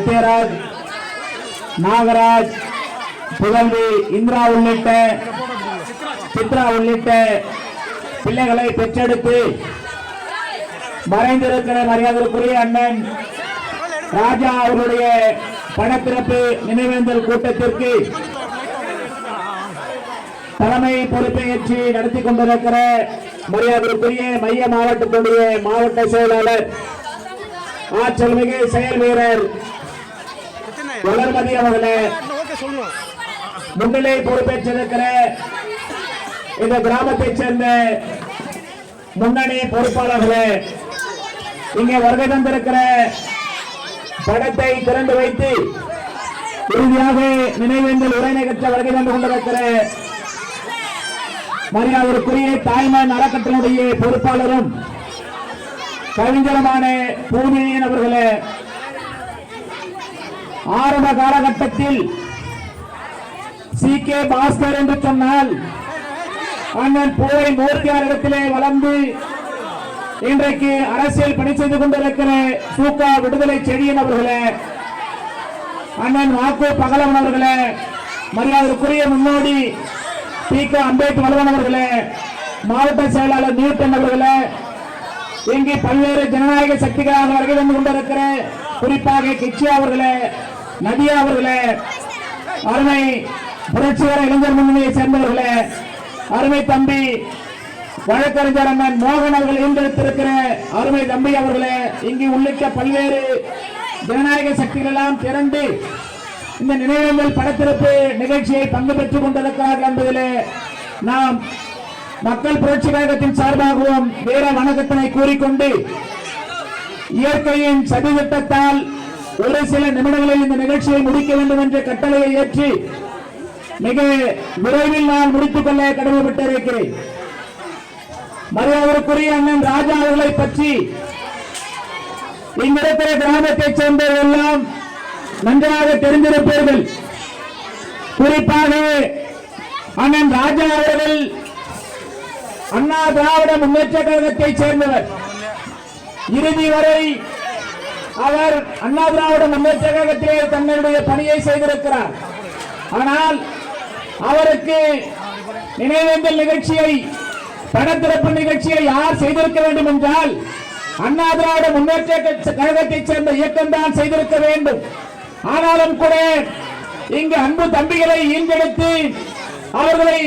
சத்யராஜ் நாகராஜ் புகழ்வி இந்திரா உள்ளிட்ட சித்ரா உள்ளிட்ட பிள்ளைகளை பெற்றெடுத்து மறைந்திருக்கிற மரியாதைக்குரிய அண்ணன் ராஜா அவருடைய படத்திறப்பு நினைவேந்தல் கூட்டத்திற்கு தலைமை பொறுப்பை நடத்தி கொண்டிருக்கிற மரியாதைக்குரிய மைய மாவட்டத்துடைய மாவட்ட செயலாளர் ஆற்றல் மிகு செயல் வீரர் வளர்மதி அவர்களே. முன்னிலை பொறுப்பேற்றிருக்கிற இந்த கிராமத்தைச் சேர்ந்த முன்னணி பொறுப்பாளர்களே இங்கே வருகை தந்திருக்கிற படத்தை திறந்து வைத்து இறுதியாக நினைவேந்தல் உரை நிகழ்த்த வருகை தந்து கொண்டிருக்கிற மரியாதைக்குரிய தாய்மான் அறக்கட்டளையுடைய பொறுப்பாளரும் கவிஞருமான பூமியின் அவர்களே ஆரம்ப காலகட்டத்தில் சி கே பாஸ்கர் என்று சொன்னால் அண்ணன் போரை மூர்த்தியாரிடத்திலே வளர்ந்து இன்றைக்கு அரசியல் பணி செய்து கொண்டிருக்கிற சூக்கா விடுதலை செடியன் அவர்களே அண்ணன் வாக்கு பகலவன் அவர்களே மரியாதைக்குரிய முன்னோடி பி கே அம்பேத் வலுவன் அவர்களே மாவட்ட செயலாளர் நியூட்டன் அவர்களே இங்கே பல்வேறு ஜனநாயக சக்திகளாக வருகை வந்து கொண்டிருக்கிற குறிப்பாக கிச்சி அவர்களே நதியா அவர்களே அருமை புரட்சிகர இளைஞர் முன்னணியை சேர்ந்தவர்களே அருமை தம்பி வழக்கறிஞர் அண்ணன் மோகன் அவர்கள் ஈன்றெடுத்திருக்கிற அருமை தம்பி அவர்களே இங்கு உள்ளிட்ட பல்வேறு ஜனநாயக சக்திகள் எல்லாம் திரண்டு இந்த நினைவேந்தல் படத்திறப்பு நிகழ்ச்சியை பங்கு பெற்றுக் கொண்டிருக்கிறார்கள் என்பதிலே நாம் மக்கள் புரட்சி கழகத்தின் சார்பாகவும் வீர வணக்கத்தினை கூறிக்கொண்டு இயற்கையின் சதித்திட்டத்தால் ஒரு சில நிமிடங்களில் இந்த நிகழ்ச்சியை முடிக்க வேண்டும் என்ற கட்டளையை ஏற்றி மிக விரைவில் நான் முடித்துக் கொள்ள கடமைப்பட்டிருக்கிறேன். மரியாதைக்குரிய அண்ணன் ராஜா அவர்களை பற்றி இங்கிருக்கிற கிராமத்தைச் சேர்ந்தவர்கள் எல்லாம் நன்றாக தெரிந்திருப்பீர்கள். குறிப்பாக அண்ணன் ராஜா அவர்கள் அண்ணா திராவிட முன்னேற்ற கழகத்தைச் சேர்ந்தவர். இறுதி வரை அவர் அண்ணா திராவிட முன்னேற்ற கழகத்திலே தன்னுடைய பணியை செய்திருக்கிறார். ஆனால் அவருக்கு நினைவேந்தல் நிகழ்ச்சியை படத்திறப்பு நிகழ்ச்சியை யார் செய்திருக்க வேண்டும் என்றால் அண்ணா திராவிட முன்னேற்ற கழகத்தைச் சேர்ந்த இயக்கம் தான் செய்திருக்க வேண்டும். ஆனாலும் கூட இங்கு அன்பு தம்பிகளை ஈன்றெடுத்து அவர்களை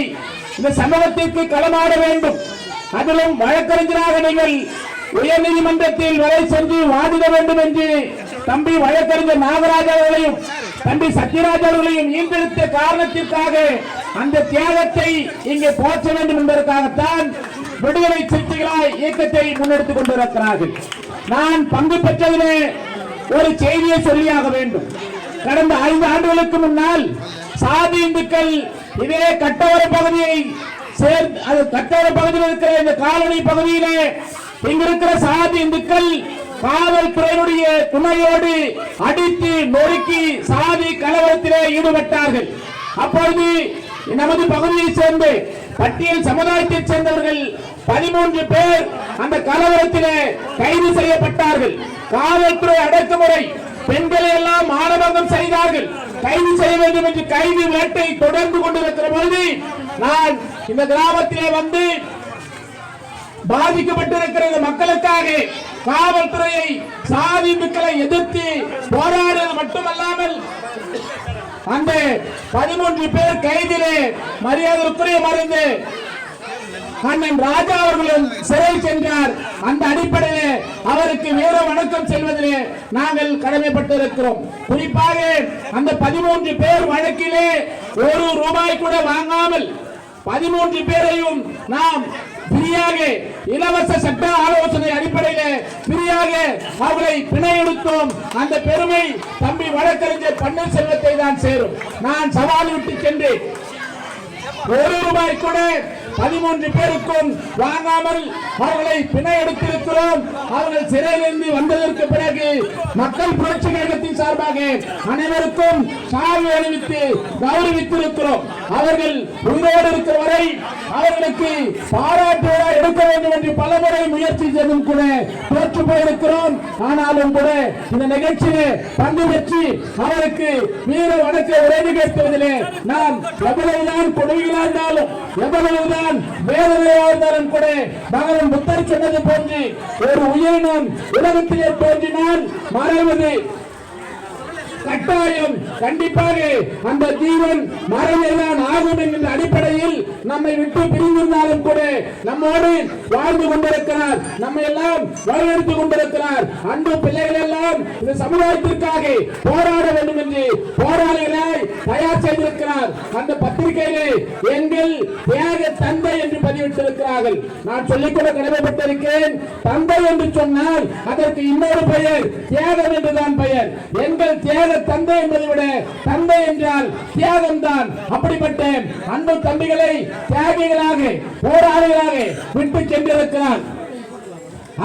இந்த சமூகத்திற்கு களமாட வேண்டும். அதிலும் வழக்கறிஞராக நீங்கள் உயர் நீதிமன்றத்தில் வரை சென்று வாதிட வேண்டும் என்று தம்பி வழக்கறிஞர் நாகராஜ் அவர்களையும் தம்பி சத்யராஜ் அவர்களையும் ஈன்றெடுத்த காரணத்திற்காக அந்த தியாகத்தை இங்கே போற்ற வேண்டும் என்பதற்காகத்தான் விடுதலை சிறுத்தைகளாய் இயக்கத்தை முன்னெடுத்துக் கொண்டிருக்கிறார்கள். நான் பங்கு பெற்றதிலே ஒரு செய்தியை சொல்லியாக வேண்டும். கடந்த ஐந்து ஆண்டுகளுக்கு முன்னால் சாதி இந்துக்கள் இதிலே கட்டவர பகுதியை சேர்ந்து அது கட்டவர பகுதியில் இருக்கிற இந்த காலனி பகுதியிலே இங்கிருக்கிற சாதி இந்துக்கள் காவல்துறையினுடைய துணையோடு அடித்து நொறுக்கி சாதி கலவரத்திலே ஈடுபட்டார்கள். அப்பொழுது நமது பகுதியை சேர்ந்து பட்டியல் சமுதாயத்தைச் சேர்ந்தவர்கள் பதிமூன்று பேர் அந்த கலவரத்திலே கைது செய்யப்பட்டார்கள். காவல்துறை அடக்குமுறை பெண்களை எல்லாம் மானபங்கம் செய்தார்கள். கைது செய்ய வேண்டும் என்று கைது வேட்டை தொடர்ந்து கொண்டிருக்கிற பொழுது நான் இந்த கிராமத்திலே வந்து பாதிக்கப்பட்டிருக்கிற இந்த மக்களுக்காக காவல்துறையை சாதி மக்களை எதிர்த்து போராடுவது மட்டுமல்லாமல் அந்த பதிமூன்று பேர் கைதிலே மரியாதைக்குரிய மருந்து அண்ணன் ராஜா அவர்களும் சிறை சென்றார். அந்த அடிப்படையிலே அவருக்கு வீர வணக்கம் செல்வதிலே நாங்கள் கடமைப்பட்டிருக்கிறோம். குறிப்பாக அந்த பதிமூன்று பேர் வழக்கிலே ஒரு ரூபாய் கூட வாங்காமல் பதிமூன்று பேரையும் நாம் பிரியாக இலவச சட்ட ஆலோசனை அடிப்படையிலே பிரியாக அவரை பிணையெடுத்தோம். அந்த பெருமை தம்பி வழக்கறிஞர் பன்னீர்செல்வத்தை தான் சேரும். நான் சவால் விட்டு சென்றேன். ஒரு ரூபாய் கூட பதிமூன்று பேருக்கும் வாங்காமல் அவர்களை பிணை எடுத்திருக்கிறோம் அவர்கள் சிறையிலிருந்து வந்ததற்கு பிறகு மக்கள் புரட்சி கழகத்தின் சார்பாக அனைவருக்கும் சாவி அணிவித்து கௌரவித்திருக்கிறோம். அவர்கள் உயிரோடு இருக்கிற வரை அவர்களுக்கு பாராட்டு எடுக்க வேண்டும் என்று பலமுறை முயற்சி செய்தும் கூட தோற்று போயிருக்கிறோம். ஆனாலும் கூட இந்த நிகழ்ச்சியிலே பங்கு பெற்று அவருக்கு வீர வணக்க உரை நிகழ்த்துவதிலே நாம் எவ்வளவுதான் கொடுமைகளா இருந்தாலும் எவ்வளவுதான் வேதனையா இருந்தாலும் கூட மகன் புத்தர் சொன்னது போன்று ஒரு உயிரினம் உலகத்திலே தோன்றினால் மறைவது கட்டாயம் கண்டிப்பாக அந்த ஜீவன் மறைவைதான் ஆகும் என்கின்ற அடிப்படையில் நம்மை விட்டு பிரிந்திருந்தாலும் கூட நம்மோடு வாழ்ந்து கொண்டிருக்கிறார். நம்மை எல்லாம் வழிநடத்திக் கொண்டிருக்கிறார். அன்பு பிள்ளைகள் எல்லாம் இந்த சமுதாயத்திற்காக போராட வேண்டும் என்று போராளிகளாய் தயார் செய்திருக்கிறார். அந்த பத்திரிகையிலே எங்கள் தியாக தந்தை என்று பதிவிட்டிருக்கிறார்கள். நான் சொல்லிக்கொள்ள கடமைப்பட்டிருக்கிறேன். தந்தை என்று சொன்னால் அதற்கு இன்னொரு பெயர் தியாகம் என்றுதான் பெயர். எங்கள் தியாக தந்தை என்பதை விட தந்தை என்றால் தியாகம் தான். அப்படிப்பட்ட அன்பு தம்பிகளை தியாகிகளாக போராளிகளாக விட்டு சென்றிருக்கிறார்.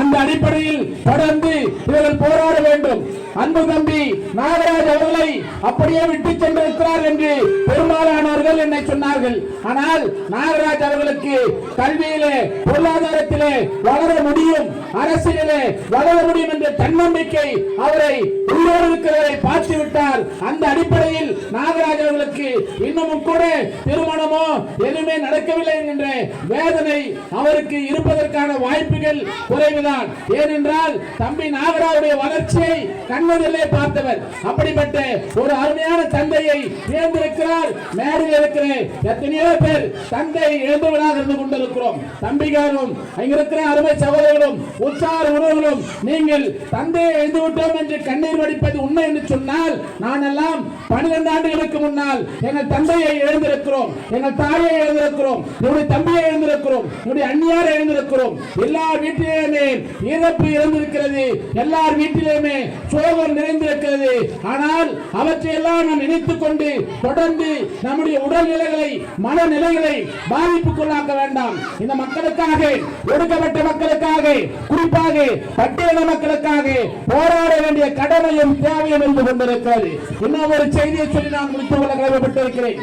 அந்த அடிப்படையில் தொடர்ந்து இவர்கள் போராட வேண்டும். அன்பு தம்பி நாகராஜ் அவர்களை அப்படியே விட்டு சென்றிருக்கிறார் என்று பெரும்பாலானவர்கள் என்னை சொன்னார்கள். ஆனால் நாகராஜ் அவர்களுக்கு கல்வியிலே பொருளாதாரத்திலே வளர முடியும் அரசியலே வளர முடியும் என்ற தன்னம்பிக்கை அவரை உயிரோடு இருக்கிறவரை பார்த்து விட்டார் அந்த அடிப்படையில் நாகராஜ் அவர்களுக்கு இன்னமும் கூட திருமணமோ எதுவுமே நடக்கவில்லை என்கின்ற வேதனை அவருக்கு இருப்பதற்கான வாய்ப்புகள் குறைவுதான். ஏனென்றால் தம்பி நாகராஜுடைய வளர்ச்சியை கண் கண்மதிலே பார்த்தவர். அப்படிப்பட்ட ஒரு அருமையான தந்தையை இழந்திருக்கிறார். மேடையில் இருக்கிற எத்தனையோ பேர் தந்தை இழந்தவனாக இருந்து கொண்டிருக்கிறோம். தம்பிகாரும் அங்க இருக்கிற அருமை சகோதரர்களும் உற்சாக உறவுகளும் நீங்கள் தந்தையை எழுந்து விட்டோம் என்று கண்ணீர் வடிப்பது உண்மை என்று சொன்னால் நான் எல்லாம் பனிரெண்டு ஆண்டுகளுக்கு முன்னால் எங்கள் தந்தையை எழுந்திருக்கிறோம் எங்கள் தாயை எழுந்திருக்கிறோம் என்னுடைய தம்பியை எழுந்திருக்கிறோம் என்னுடைய அந்நியாரை எழுந்திருக்கிறோம் எல்லா வீட்டிலேயுமே இறப்பு இழந்திருக்கிறது எல்லார் வீட்டிலேயுமே சோக சோகம் நிறைந்திருக்கிறது. ஆனால் அவற்றையெல்லாம் நாம் நினைத்துக் கொண்டு தொடர்ந்து நம்முடைய உடல்நிலைகளை மனநிலைகளை பாதிப்புக்குள்ளாக்க வேண்டாம். இந்த மக்களுக்காக ஒடுக்கப்பட்ட மக்களுக்காக குறிப்பாக பட்டியல மக்களுக்காக போராட வேண்டிய கடமையும் தேவையும் இருந்து கொண்டிருக்கிறது. இன்னும் ஒரு செய்தியை சொல்லி நான் முடித்துக் கொள்ள கடமைப்பட்டிருக்கிறேன்.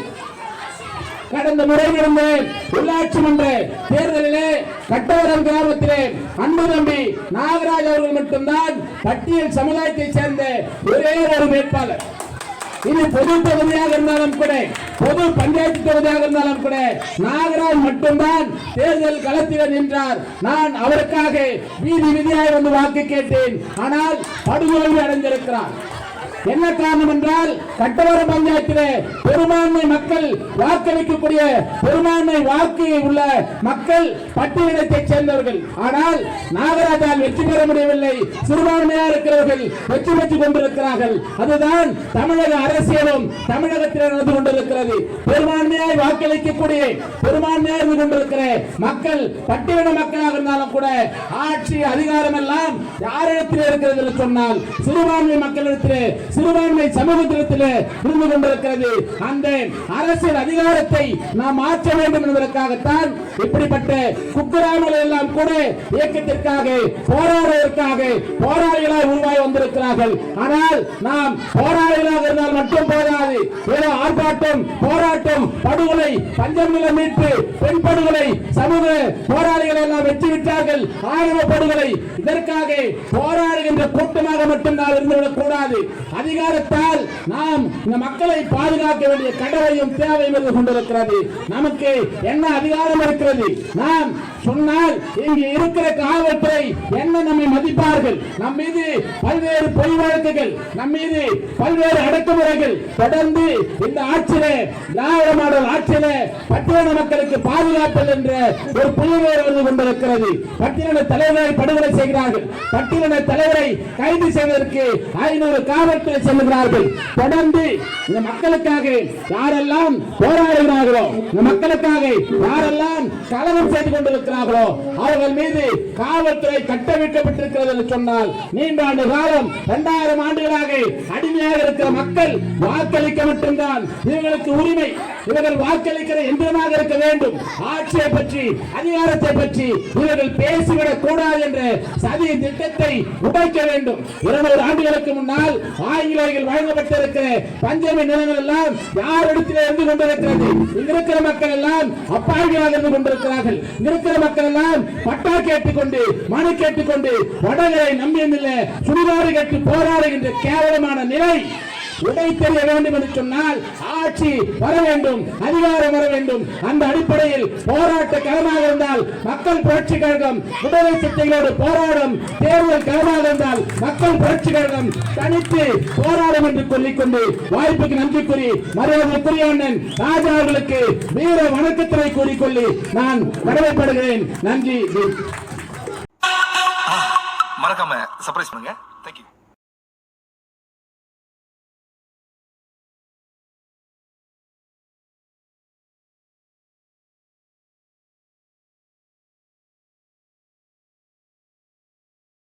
கடந்த முறை நடந்த உள்ளாட்சி மன்ற தேர்தலிலே கட்டவரம் கிராமத்திலே அன்பு தம்பி நாகராஜ் அவர்கள் மட்டும்தான் பட்டியல் சமுதாயத்தைச் சேர்ந்த ஒரே ஒரு வேட்பாளர். இது பொது தொகுதியாக இருந்தாலும் கூட பொது பஞ்சாயத்து தொகுதியாக இருந்தாலும் கூட நாகராஜ் மட்டும்தான் தேர்தல் களத்தில் நின்றார். நான் அவருக்காக வீதி வீதியாக வந்து வாக்கு கேட்டேன். ஆனால் படுதோல்வி அடைந்திருக்கிறார். என்ன காரணம் என்றால் கட்டவர பஞ்சாயத்திலே பெரும்பான்மை மக்கள் வாக்களிக்கக்கூடிய பெரும்பான்மை வாக்கு உள்ள மக்கள் பட்டியலத்தை சேர்ந்தவர்கள். ஆனால் நாகராஜால் வெற்றி பெற முடியவில்லை. சிறுபான்மையா இருக்கிறவர்கள் வெற்றி பெற்றுக் கொண்டிருக்கிறார்கள். அதுதான் தமிழக அரசியலும் தமிழகத்தில் நடந்து கொண்டிருக்கிறது. பெரும்பான்மையாய் வாக்களிக்கக்கூடிய பெரும்பான்மையாக இருந்து கொண்டிருக்கிற மக்கள் பட்டியல மக்களாக இருந்தாலும் கூட ஆட்சி அதிகாரம் எல்லாம் யாரிடத்தில் இருக்கிறது சொன்னால் சிறுபான்மை மக்களிடத்தில் சிறுபான்மை சமூகத்தில் இருந்து கொண்டிருக்கிறது. அந்த அரசியல் அதிகாரத்தை நாம் மாற்ற வேண்டும் என்பதற்காகத்தான் இப்படிப்பட்ட குக்கிராமங்கள் எல்லாம் கூட இயக்கத்திற்காக போராடுவதற்காக போராளிகளாக உருவாகி வந்திருக்கிறார்கள். ஆனால் நாம் போராளிகளாக இருந்தால் மட்டும் போதாது. ஏதோ ஆர்ப்பாட்டம் போராட்டம் படுகொலை பஞ்சமில மீட்பு பெண் படுகொலை சமூக போராளிகளை எல்லாம் வெற்றி விட்டார்கள் ஆணவ படுகொலை இதற்காக போராடுகின்ற கூட்டமாக மட்டும் நாம் இருந்துவிடக் கூடாது அதிகாரத்தால் நாம் இந்த மக்களை பாதுகாக்க வேண்டிய கடவையும் தேவையும் இருந்து கொண்டிருக்கிறது. நமக்கு என்ன அதிகாரம் இருக்கிறது? நாம் சொன்னால் இங்கு இருக்கிற காவல்துறை என்ன நம்மை மதிப்பார்கள்? நம் மீது பல்வேறு பொய் வழக்குகள் நம் மீது பல்வேறு அடக்குமுறைகள் தொடர்ந்து இந்த ஆட்சியில திராவிட மாடல் பட்டியல மக்களுக்கு பாதுகாப்பல் என்ற ஒரு புள்ளிவேர் வந்து கொண்டிருக்கிறது. பட்டியல தலைவரை படுகொலை செய்கிறார்கள். பட்டியல தலைவரை கைது செய்வதற்கு ஐநூறு காவல்துறை செல்லுகிறார்கள் தொடர்ந்து இந்த மக்களுக்காக யாரெல்லாம் போராடுகிறார்களோ இந்த மக்களுக்காக யாரெல்லாம் கலவரம் செய்து கொண்டிருக்கிறார்களோ அவர்கள் மீது காவல்துறை கட்டமைக்கப்பட்டிருக்கிறது என்று சொன்னால் நீண்ட ஆண்டு காலம் இரண்டாயிரம் ஆண்டுகளாக அடிமையாக இருக்கிற மக்கள் வாக்களிக்க மட்டும்தான் இவர்களுக்கு உரிமை. இவர்கள் வாக்களிக்கிற எந்திரமாக இருக்க வேண்டும். ஆட்சியை பற்றி அதிகாரத்தை பற்றி இவர்கள் பேசிவிடக் கூடாது என்ற சதி திட்டத்தை உடைக்க வேண்டும். இருநூறு ஆண்டுகளுக்கு முன்னால் ஆங்கிலேயர்கள் வழங்கப்பட்டிருக்கிற பஞ்சமி நிலங்கள் எல்லாம் யார் இடத்தில் இருந்து கொண்டிருக்கிறது? இருக்கிற மக்கள் எல்லாம் அப்பாவிகளாக இருந்து கொண்டிருக்கிறார்கள். இருக்கிற மக்கள் எல்லாம் பட்டா கேட்டுக்கொண்டு மனு கேட்டுக்கொண்டு வடகரை நம்பியதில்லை சுடுகாடு கட்டி போராடுகின்ற கேவலமான நிலை உடை தெரிய வேண்டும் என்று சொன்னால் ஆட்சி வர வேண்டும் அதிகாரம் வர வேண்டும். அந்த அடிப்படையில் போராட்ட களமாக இருந்தால் மக்கள் புரட்சி கழகம் விடுதலை சித்தைகளோடு போராடும் தேர்தல் களமாக இருந்தால் மக்கள் புரட்சி கழகம் தனித்து போராடும் என்று சொல்லிக்கொண்டு வாய்ப்புக்கு நன்றி கூறி மரியாதைக்குரிய அண்ணன் ராஜா அவர்களுக்கு வீர வணக்கத்தினை கூறிக்கொள்ளி நான் கடமைப்படுகிறேன். நன்றி. மறக்காம சர்ப்ரைஸ் பண்ணுங்க.